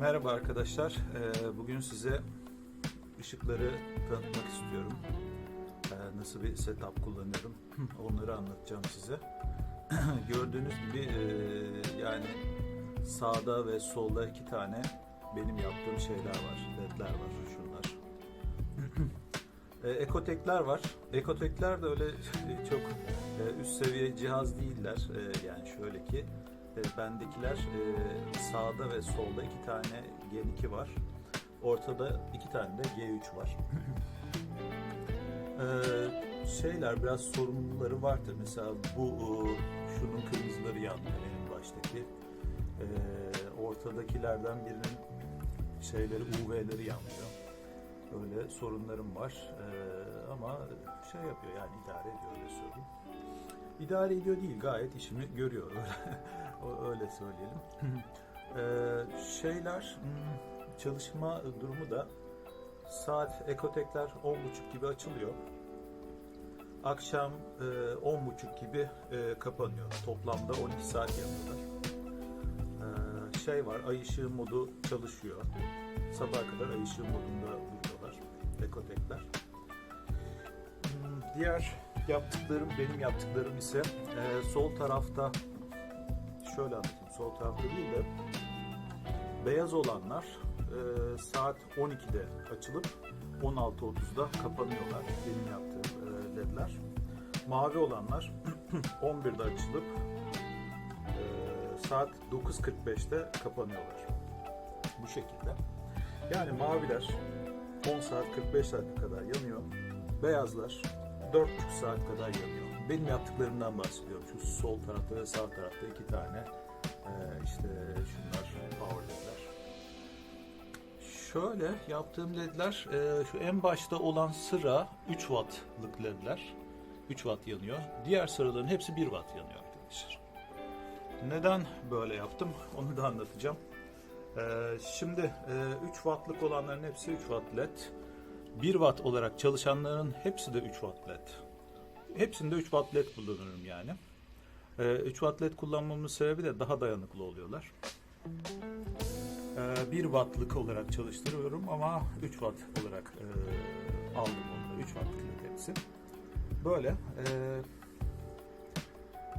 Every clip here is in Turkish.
Merhaba arkadaşlar. Ee, Bugün size ışıkları tanıtmak istiyorum. Ee, Nasıl bir setup kullanıyorum onları anlatacağım size. Gördüğünüz gibi e, yani sağda ve solda iki tane benim yaptığım şeyler var. Ledler var şunlar. E, Ekotekler var. Ekotekler de öyle çok e, üst seviye cihaz değiller. Yani şöyle ki e, bendekiler e, sağda ve solda iki tane G2 var. Ortada iki tane de G3 var. E, şeyler biraz sorumluları vardır. Mesela bu e, şunun kırmızıları yanmıyor en baştaki. E, ortadakilerden birinin şeyleri UV'leri yanmıyor. Öyle sorunlarım var. E, ama şey yapıyor yani idare ediyor öyle söyleyeyim. İdare ediyor değil gayet işimi görüyor öyle, söyleyelim. Ee, şeyler hmm, çalışma durumu da saat ekotekler 10.30 gibi açılıyor. Akşam e, 10.30 gibi e, kapanıyor. Toplamda 12 saat yanıyorlar. Ee, şey var ay ışığı modu çalışıyor. Sabaha kadar ay ışığı modunda duruyorlar ekotekler. Hmm, Diğer yaptıklarım, benim yaptıklarım ise e, sol tarafta şöyle anlatayım, sol tarafta değil de beyaz olanlar e, saat 12'de açılıp 16.30'da kapanıyorlar. Benim yaptığım e, ledler. Mavi olanlar 11'de açılıp e, saat 9.45'te kapanıyorlar. Bu şekilde. Yani maviler 10 saat 45 saate kadar yanıyor. Beyazlar 4,5 saat kadar yanıyor. Benim yaptıklarımdan bahsediyorum. Şu sol tarafta ve sağ tarafta iki tane e, işte şunlar power ledler. Şöyle yaptığım ledler e, şu en başta olan sıra 3 wattlık ledler. 3 watt yanıyor. Diğer sıraların hepsi 1 watt yanıyor arkadaşlar. Neden böyle yaptım onu da anlatacağım. E, şimdi e, 3 wattlık olanların hepsi 3 watt led. 1 watt olarak çalışanların hepsi de 3 watt led. Hepsinde 3 watt led kullanıyorum yani. Ee, 3 watt led kullanmamın sebebi de daha dayanıklı oluyorlar. Ee, 1 wattlık olarak çalıştırıyorum ama 3 watt olarak e, aldım onları. 3 wattlık led hepsi. Böyle. e,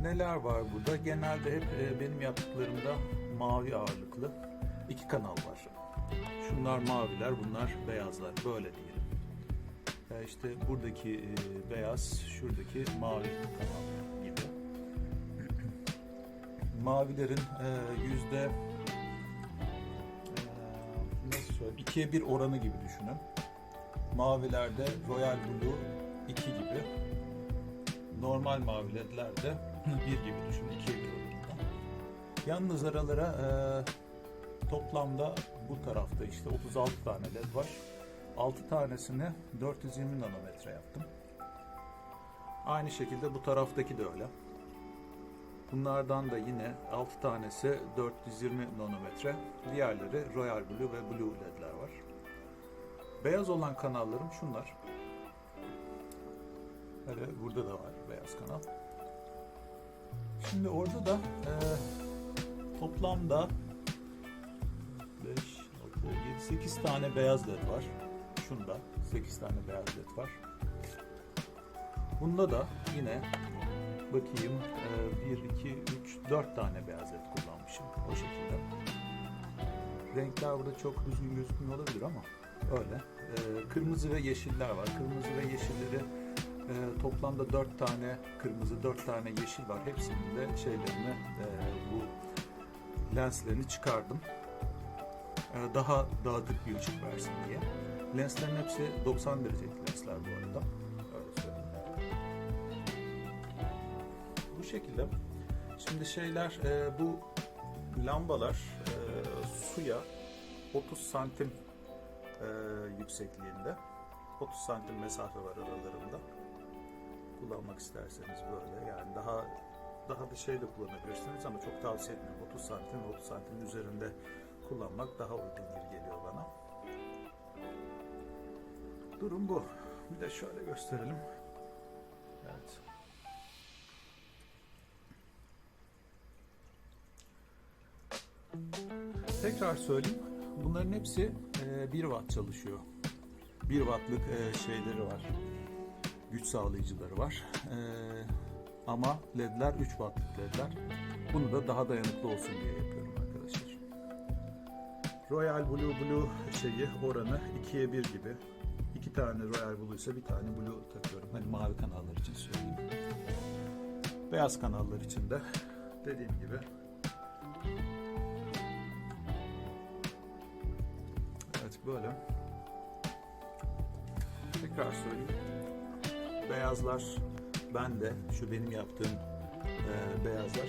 neler var burada? Genelde hep e, benim yaptıklarımda mavi ağırlıklı iki kanal var. Şunlar maviler, bunlar beyazlar. Böyle diyelim. E, işte buradaki e, beyaz, şuradaki mavi kanal gibi. Mavilerin e, yüzde nasıl söyleyeyim? ikiye bir oranı gibi düşünün. Mavilerde Royal Blue 2 gibi. Normal mavi ledlerde 1 gibi düşünün. 2'ye bir oranında. Yalnız aralara toplamda bu tarafta işte 36 tane led var. 6 tanesini 420 nanometre yaptım. Aynı şekilde bu taraftaki de öyle. Bunlardan da yine 6 tanesi 420 nanometre. Diğerleri Royal Blue ve Blue ledler var. Beyaz olan kanallarım şunlar. Böyle burada da var beyaz kanal. Şimdi orada da e, toplamda 5, 6, 7, 8 tane beyaz led var. Şunda 8 tane beyaz led var. Bunda da yine bakayım 1, 2, 3, 4 tane beyaz led kullanmışım o şekilde. Renkler burada çok düzgün gözükmüyor olabilir ama öyle. E, Kırmızı ve yeşiller var. Kırmızı ve yeşilleri e, toplamda 4 tane kırmızı, 4 tane yeşil var. Hepsinin de şeylerini e, bu lenslerini çıkardım. E, daha dağıtık bir ışık versin diye. Lenslerin hepsi 90 derecelik lensler bu arada. Bu şekilde. Şimdi şeyler e, bu lambalar e, suya 30 santim e, yüksekliğinde 30 santim mesafe var aralarında kullanmak isterseniz böyle yani daha daha da şey de kullanabilirsiniz ama çok tavsiye etmiyorum 30 santim 30 santimin üzerinde kullanmak daha uygun gibi geliyor bana. Durum bu. Bir de şöyle gösterelim. Evet. Tekrar söyleyeyim. bunların hepsi e, 1 watt çalışıyor. 1 wattlık e, şeyleri var. Güç sağlayıcıları var. E, ama ledler 3 wattlık ledler. Bunu da daha dayanıklı olsun diye yapıyorum arkadaşlar. Royal Blue Blue şeyi oranı 2'ye 1 gibi. İki tane Royal Blue ise bir tane Blue takıyorum. Hani mavi kanallar için söyleyeyim. Beyaz kanallar için de dediğim gibi Evet böyle. Tekrar söyleyeyim. Beyazlar ben de şu benim yaptığım e, beyazlar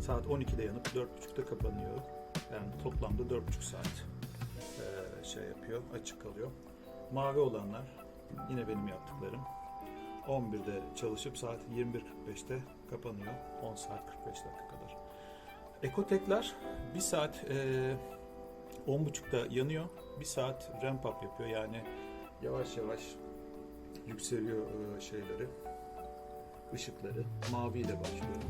saat 12'de yanıp 4.30'da kapanıyor. Yani toplamda 4.5 saat şey yapıyor, açık kalıyor. Mavi olanlar yine benim yaptıklarım. 11'de çalışıp saat 21.45'te kapanıyor. 10 saat 45 dakika kadar. Ekotekler 1 saat e, 10.30'da yanıyor. 1 saat ramp up yapıyor. Yani yavaş yavaş yükseliyor e, şeyleri ışıkları. Maviyle başlıyor.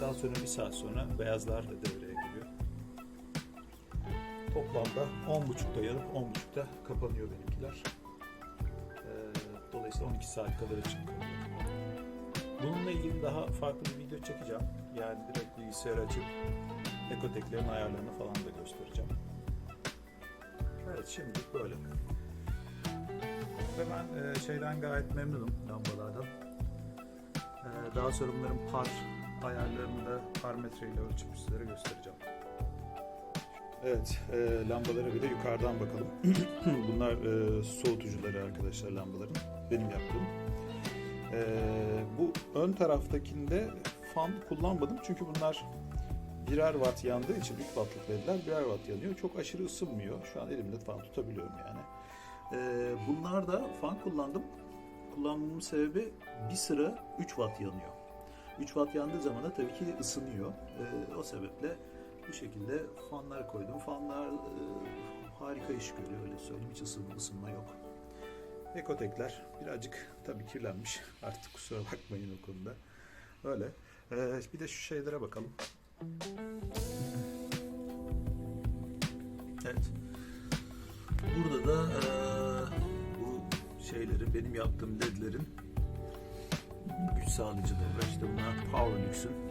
Daha sonra bir saat sonra beyazlar da giriyor. Toplamda 10.30'da yanıp 10.30'da kapanıyor benimkiler. Ee, dolayısıyla 12 saat kadar açık. Bununla ilgili daha farklı bir video çekeceğim. Yani direkt bilgisayar açıp ekoteklerin ayarlarını falan da göstereceğim. Evet şimdilik böyle. Ve ben e, şeyden gayet memnunum lambalardan. Ee, daha sonra bunların par ayarlarını da par metreyle ölçüp sizlere göstereceğim. Evet, e, lambalara bir de yukarıdan bakalım. Bunlar e, soğutucuları arkadaşlar lambaların. Benim yaptığım. E, bu ön taraftakinde fan kullanmadım çünkü bunlar birer watt yandığı için 3 wattlık ledler birer watt yanıyor. Çok aşırı ısınmıyor. Şu an elimde fan tutabiliyorum yani. E, bunlar da fan kullandım. Kullanmamın sebebi bir sıra 3 watt yanıyor. 3 watt yandığı zaman da tabii ki ısınıyor. E, o sebeple bu şekilde fanlar koydum. Fanlar e, harika iş görüyor öyle söyleyeyim. Hiç ısınma, ısınma yok. Ekotekler birazcık tabii kirlenmiş. Artık kusura bakmayın o konuda. Öyle. E, bir de şu şeylere bakalım. Evet. Burada da e, bu şeyleri benim yaptığım ledlerin güç sağlayıcıları var. İşte bunlar Powerlux'un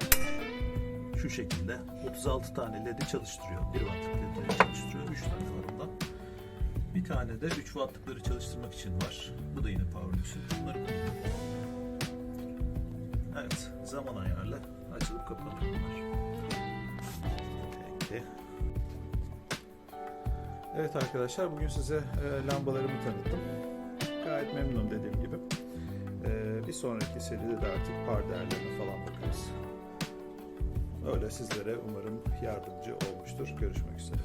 şu şekilde 36 tane LED'i çalıştırıyor. 1 wattlık LED'leri çalıştırıyor. 3 tane var ondan. Bir tane de 3 wattlıkları çalıştırmak için var. Bu da yine Powerlux'un. Bunları. Evet, zaman ayarlı açılıp kapanıyor bunlar. Peki. Evet arkadaşlar bugün size e, lambalarımı tanıttım. Gayet memnunum dediğim gibi. E, bir sonraki seride de artık par değerlerine falan bakarız. Öyle sizlere umarım yardımcı olmuştur. Görüşmek üzere.